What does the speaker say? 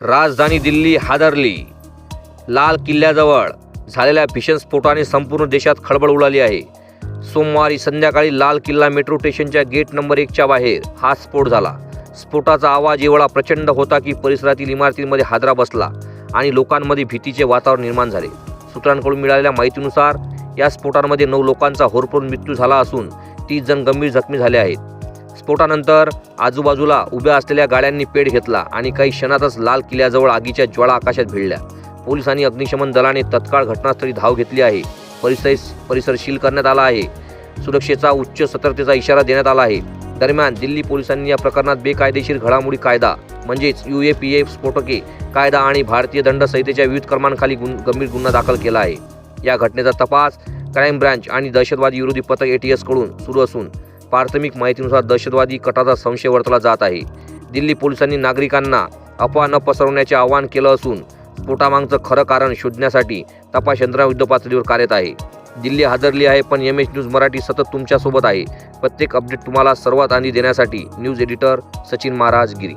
राजधानी दिल्ली हादरली. लाल किल्ल्याजवळ झालेल्या भीषण स्फोटाने संपूर्ण देशात खळबळ उडाली आहे. सोमवारी संध्याकाळी लाल किल्ला मेट्रो स्टेशनच्या गेट नंबर एकच्या बाहेर हा स्फोट झाला. स्फोटाचा आवाज एवढा प्रचंड होता की परिसरातील इमारतींमध्ये हादरा बसला आणि लोकांमध्ये भीतीचे वातावरण निर्माण झाले. सूत्रांकडून मिळालेल्या माहितीनुसार या स्फोटांमध्ये नऊ लोकांचा होरपळून मृत्यू झाला असून तीस जण गंभीर जखमी झाले आहेत. स्फोटानंतर आजूबाजूला उभ्या असलेल्या गाड्यांनी पेट घेतला आणि काही क्षणातच लाल किल्ल्याजवळ आगीच्या ज्वाळा आकाशात भिडल्या. पोलिसांनी अग्निशमन दलाने तत्काळ घटनास्थळी धाव घेतली आहे. परिसर परिसर सील करण्यात आला आहे. सुरक्षेचा उच्च सतर्कतेचा इशारा देण्यात आला आहे. दरम्यान दिल्ली पोलिसांनी या प्रकरणात बेकायदेशीर घडामोडी कायदा म्हणजेच यू ए पी ए स्फोटके कायदा आणि भारतीय दंड संहितेच्या विविध क्रमांखाली गुन गंभीर गुन्हा दाखल केला आहे. या घटनेचा तपास क्राईम ब्रँच आणि दहशतवादी विरोधी पथक एटीएसकडून सुरू असून प्राथमिक माहितीनुसार दहशतवादी कटाचा संशय वर्तला जात आहे. दिल्ली पोलिसांनी नागरिकांना अफवा न पसरवण्याचे आवाहन केलं असून स्फोटामागचं खरं कारण शोधण्यासाठी तपास यंत्रणा युद्ध पातळीवर कार्यरत आहे. दिल्ली हादरली आहे पण एम एच न्यूज मराठी सतत तुमच्यासोबत आहे. प्रत्येक अपडेट तुम्हाला सर्वात आधी देण्यासाठी न्यूज एडिटर सचिन महाराज गिरी